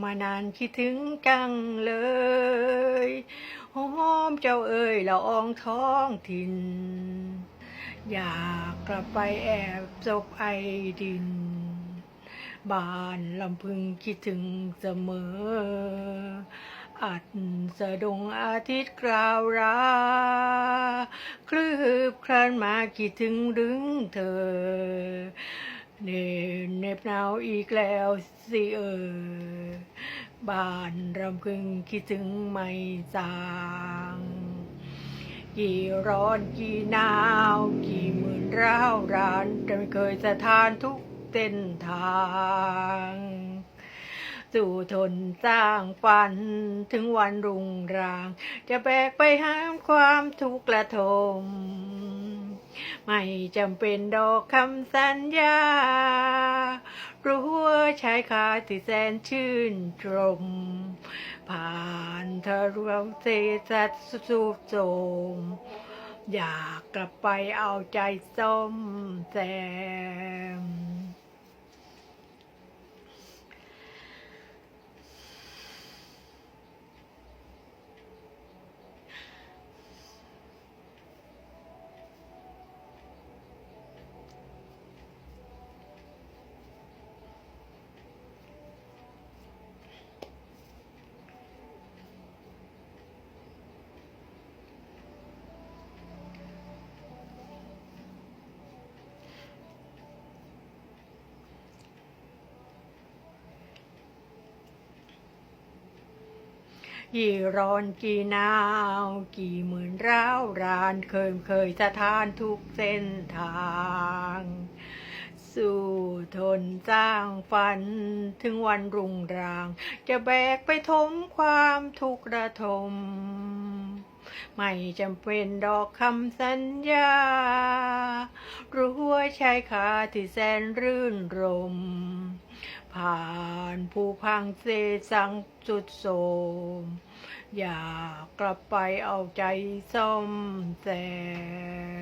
มานานคิดถึงจังเลยหอมเจ้าเอ่ยละอองท้องถิ่น อยากกลับไปแอบซบไอดิน บ้านลำพึงคิดถึงเสมอ อัดสะดงอาทิตย์กราวราคลืบคลานมาคิดถึงดึงเธอ เนเหน็บหนาวอีกแล้วสิเออ บ้านรำพึงคิดถึงไม่จาง กี่ร้อนกี่หนาว กี่หมื่นร้าวรานแต่ไม่เคยสะทานทุกเส้นทางสู่ทนสร้างฝันถึงวันรุ่งราง จะแบกไปห้ามความทุกข์ละทม ไม่จำเป็นดอกคำสัญญา รู้ว่าชายคาที่แสนชื่นชม ผ่านเธอรวมเศษสัตว์สูบโสมอยากกลับไปเอาใจส้มแซม กี่ร้อนกี่หนาว กี่หมื่นร้าวรานเคยเคยสะทานทุกเส้นทาง สู้ทนสร้างฝันถึงวันรุ่งราง จะแบกไปทมความทุกข์ระทม ไม่จำเป็นดอกคำสัญญา รู้ว่าชายคาที่แสนรื่นรม ผ่านผู้พังเซสังสุดโสม อยากกลับไปเอาใจซ่อมแซม